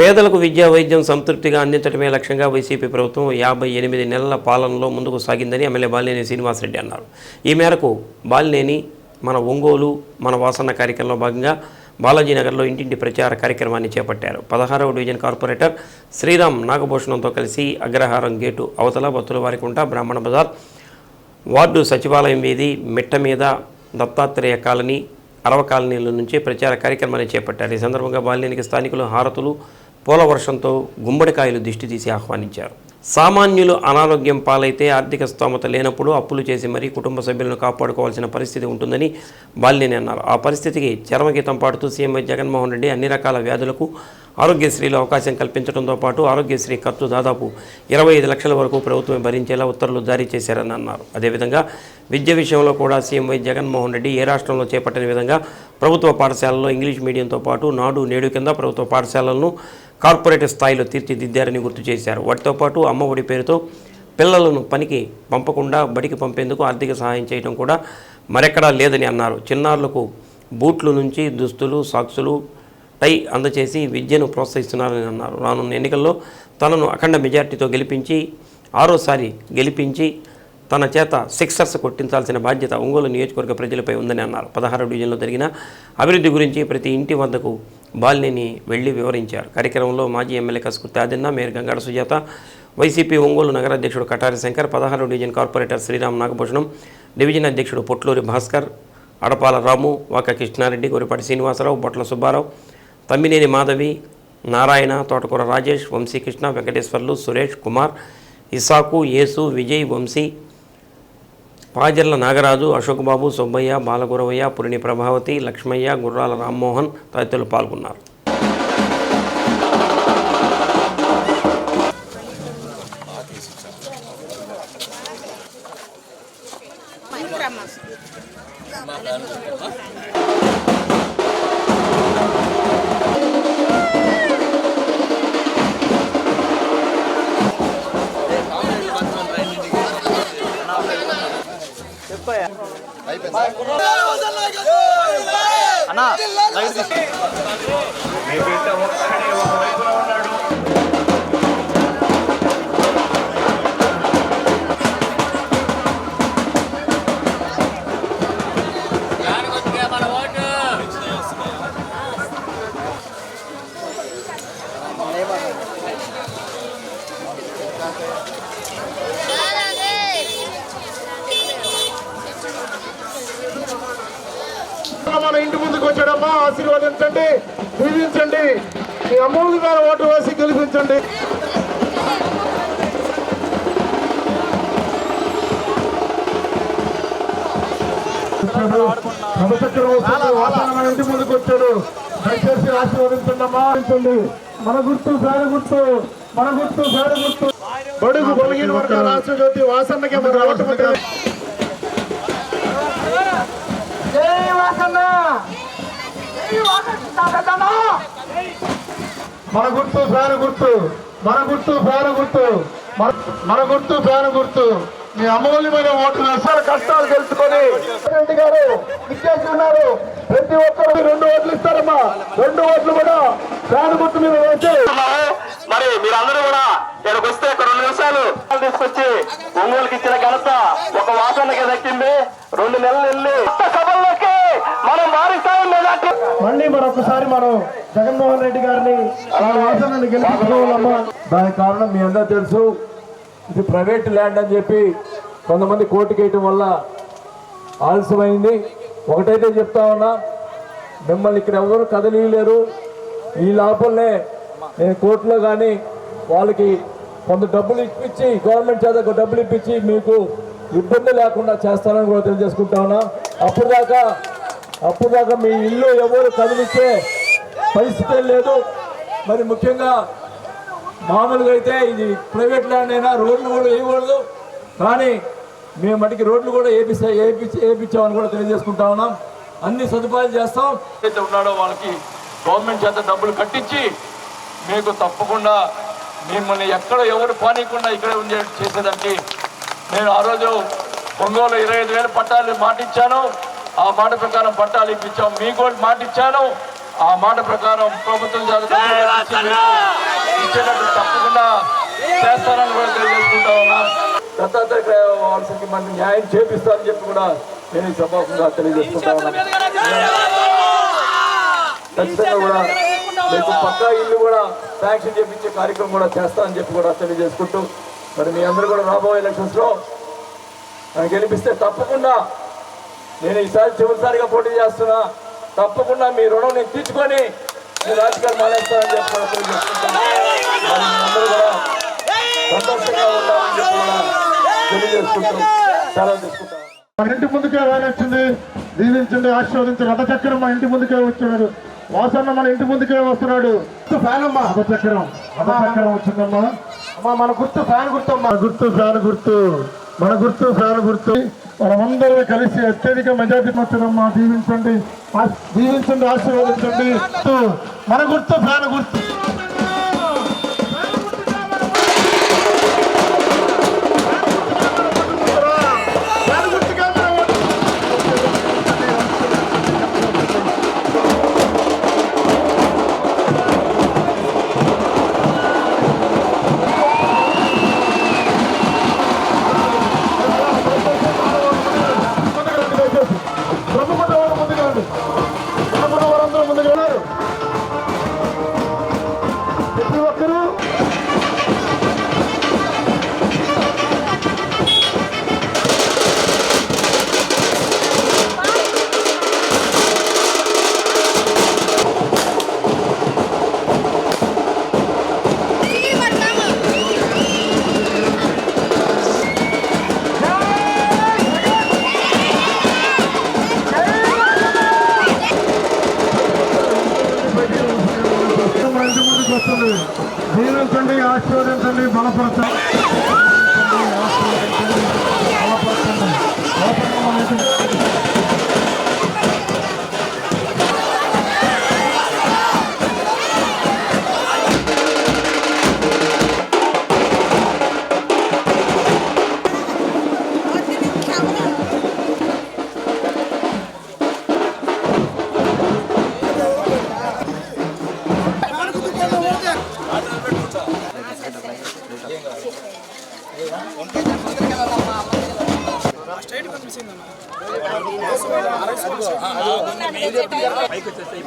పేదలకు విద్యా వైద్యం సంతృప్తిగా అందించడమే లక్ష్యంగా వైసీపీ ప్రభుత్వం యాభై ఎనిమిది నెలల పాలనలో ముందుకు సాగిందని ఎమ్మెల్యే బాలినేని శ్రీనివాసరెడ్డి అన్నారు. ఈ మేరకు బాలినేని మన ఒంగోలు మన వాసన కార్యక్రమంలో భాగంగా బాలాజీనగర్లో ఇంటింటి ప్రచార కార్యక్రమాన్ని చేపట్టారు. పదహారవ డివిజన్ కార్పొరేటర్ శ్రీరామ్ నాగభూషణంతో కలిసి అగ్రహారం గేటు అవతల బత్తులవారికుంట బ్రాహ్మణ బజార్ వార్డు సచివాలయం వీధి మిట్ట మీద దత్తాత్రేయ కాలనీ అరవ కాలనీల నుంచి ప్రచార కార్యక్రమాన్ని చేపట్టారు. ఈ సందర్భంగా బాలినేనికి స్థానికులు హారతులు పూల వర్షంతో గుమ్మడికాయలు దిష్టి తీసి ఆహ్వానించారు. సామాన్యులు అనారోగ్యం పాలైతే ఆర్థిక స్తోమత లేనప్పుడు అప్పులు చేసి మరీ కుటుంబ సభ్యులను కాపాడుకోవాల్సిన పరిస్థితి ఉంటుందని బాలినేని అన్నారు. ఆ పరిస్థితికి చరమగీతం పాడుతూ సీఎం జగన్మోహన్ రెడ్డి అన్ని రకాల వ్యాధులకు ఆరోగ్యశ్రీలో అవకాశం కల్పించడంతో పాటు ఆరోగ్యశ్రీ ఖర్చు దాదాపు ఇరవై ఐదు లక్షల వరకు ప్రభుత్వం భరించేలా ఉత్తర్వులు జారీ చేశారని అన్నారు. అదేవిధంగా విద్య విషయంలో కూడా సీఎం వై జగన్మోహన్ రెడ్డి ఏ రాష్ట్రంలో చేపట్టిన విధంగా ప్రభుత్వ పాఠశాలల్లో ఇంగ్లీష్ మీడియంతో పాటు నాడు నేడు కింద ప్రభుత్వ పాఠశాలలను కార్పొరేట్ స్థాయిలో తీర్చిదిద్దారని గుర్తు చేశారు. వాటితో పాటు అమ్మఒడి పేరుతో పిల్లలను పనికి పంపకుండా బడికి పంపేందుకు ఆర్థిక సహాయం చేయడం కూడా మరెక్కడా లేదని అన్నారు. చిన్నారులకు బూట్లు నుంచి దుస్తులు సాక్సులు టై అందచేసి విద్యను ప్రోత్సహిస్తున్నారని అన్నారు. రానున్న ఎన్నికల్లో తనను అఖండ మెజార్టీతో గెలిపించి ఆరోసారి గెలిపించి తన చేత సిక్సర్స్ కొట్టించాల్సిన బాధ్యత ఒంగోలు నియోజకవర్గ ప్రజలపై ఉందని అన్నారు. పదహారు డివిజన్లో జరిగిన అభివృద్ధి గురించి ప్రతి ఇంటి వద్దకు బాలినిని వెళ్ళి వివరించారు. కార్యక్రమంలో మాజీ MLA Kasukurthi Adinna mayor Gangada Sujatha YCP Ongole నగరాధ్యక్షుడు Katari Shankar పదహారు division corporator Sriram Nagabhushanam division అధ్యక్షుడు పొట్లూరి భాస్కర్ అడపాల రాము వాక కృష్ణారెడ్డి గొరిపాటి శ్రీనివాసరావు బొట్ల సుబ్బారావు తమ్మినేని మాధవి నారాయణ తోటకూర రాజేష్ వంశీకృష్ణ వెంకటేశ్వర్లు సురేష్ కుమార్ ఇసాకు యేసు విజయ్ వంశీ పాజర్ల నాగరాజు అశోక్ బాబు సుబ్బయ్య బాలగురవయ్య పురిని ప్రభావతి లక్ష్మయ్య గుర్రాల రామ్మోహన్ తదితరులు పాల్గొన్నారు. అన్నా ఉన్నాడు మన ఇంటి ముందుకు వచ్చాడమ్మా. ఆశీర్వదించండి దీవించండి. మీ అమూల్యమైన ఓటు వేసి గెలిపించండి. మన ఇంటి ముందుకు వచ్చాడు. దయచేసి ఆశీర్వదించండి అమ్మా ఆశీర్వదించండి. మన గుర్తు పేరు గుర్తు మన గుర్తు పేరు గుర్తు. బడుగు బలిగిన వర్గాల రాష్ట్ర జ్యోతి వాసన్నకి మన ఓటు మన గుర్తు పేరు గుర్తు. మన గుర్తు పేరు గుర్తు. మన- గుర్తు పేరు గుర్తు. మీ అమూల్యమైన ఓట్లు అసలు కష్టాలు తెలుసుకొని. రెడ్డి గారు ఉన్నారు ప్రతి ఒక్కరు రెండు ఓట్లు ఇస్తారమ్మా. రెండు ఓట్లు కూడా పేరు గుర్తు మీద వేసి. మరి మీరందరూ కూడా ఇక్కడికి వస్తే ఒక రెండు నిమిషాలు తీసుకొచ్చి ఒంగోలుకి ఇచ్చిన ఘనత ఒక వాసనకి దక్కింది. రెండు నెలలు వెళ్ళి. మనం వారిస్తాం మళ్ళీ మరొకసారి మనం జగన్మోహన్ రెడ్డి గారిని ఆ వాసనని గెలిపించుకోవాలమ్మా దానికి కారణం మీ అందరూ తెలుసు. ఇది ప్రైవేట్ ల్యాండ్ అని చెప్పి కొంతమంది కోర్టుకి వేయటం వల్ల ఆలస్యమైంది. ఒకటైతే చెప్తా ఉన్నా మిమ్మల్ని ఇక్కడ ఎవరు కదలియలేరు. ఈ లోపలనే నేను కోర్టులో కానీ వాళ్ళకి కొంత డబ్బులు ఇప్పించి గవర్నమెంట్ చేత డబ్బులు ఇప్పించి మీకు ఇబ్బంది లేకుండా చేస్తానని కూడా తెలియజేసుకుంటా ఉన్నా. అప్పుడు దాకా అప్పటిదాకా మీ ఇల్లు ఎవరు కదిలిస్తే పరిస్థితి లేదు. మరి ముఖ్యంగా మామూలుగా అయితే ఇది ప్రైవేట్ ల్యాండ్ అయినా రోడ్లు కూడా వేయకూడదు. కానీ మేము మటుకి రోడ్లు కూడా వేపిస్తా వేపించి వేపించామని కూడా తెలియజేసుకుంటా ఉన్నాం. అన్ని సదుపాయాలు చేస్తాం. అయితే ఉన్నాడో వాళ్ళకి గవర్నమెంట్ చేత డబ్బులు కట్టించి మీకు తప్పకుండా మిమ్మల్ని ఎక్కడ ఎవరు పానీయకుండా ఇక్కడే ఉండే చేసేదానికి నేను ఆ రోజు ఒంగోలు ఇరవై ఐదు వేల పట్టాలు మాటిచ్చాను. ఆ మాట ప్రకారం పట్టాలు ఇప్పించాం. మీకు కూడా మాట ఇచ్చాను. ఆ మాట ప్రకారం ప్రభుత్వం ఇచ్చేటట్టు తప్పకుండా చేస్తానని కూడా తెలియజేసుకుంటా ఉన్నా. దత్తాత్రేయ వాళ్ళకి మనకి న్యాయం చేపిస్తానని చెప్పి కూడా నేను ఈ సభాముఖంగా తెలియజేసుకుంటా ఉన్నాను. ఖచ్చితంగా కూడా మీకు పక్కా ఇల్లు కూడా శాంక్షన్ చేపించే కార్యక్రమం కూడా చేస్తానని చెప్పి కూడా తెలియజేసుకుంటూ మరి మీ అందరూ కూడా రాబోయే ఎలక్షన్స్లో నన్ను గెలిపిస్తే తప్పకుండా నేను ఈసారి చివరిసారిగా పోటీ చేస్తున్నా. తప్పకుండా మీ రుణం నేను తీర్చుకొని మీ రాజకీయాలు మానేస్తానని చెప్పి కూడా తెలియజేసుకుంటాను మరి మీ అందరూ కూడా సంతోషంగా ఉండాలని చెప్పి కూడా తెలియజేసుకుంటూ తీసుకుంటాను మన ఇంటి ముందుకే వచ్చింది దీవించండి ఆశీర్వదించండి. రథచక్రం మా ఇంటి ముందుకే వచ్చాడు వాసన్న మన ఇంటి ముందుకే వస్తున్నాడు. ఫ్యాన్ అమ్మా. రథచక్రం రథచక్రం వచ్చిందమ్మా. అమ్మా మన గుర్తు ఫ్యాన్ గుర్తు అమ్మా గుర్తు ఫ్యాన్ గుర్తు. మన గుర్తు ఫ్యాన్ గుర్తు. మనమందరూ కలిసి అత్యధిక మెజార్టీ వచ్చిందమ్మా దీవించండి. దీవించండి ఆశీర్వదించండి. మన గుర్తు ప్రాణ గుర్తు. దీవించండి ఆశీర్వదించండి బలపరచండి ఆశీర్వదించండి, పైకి వచ్చేస్తే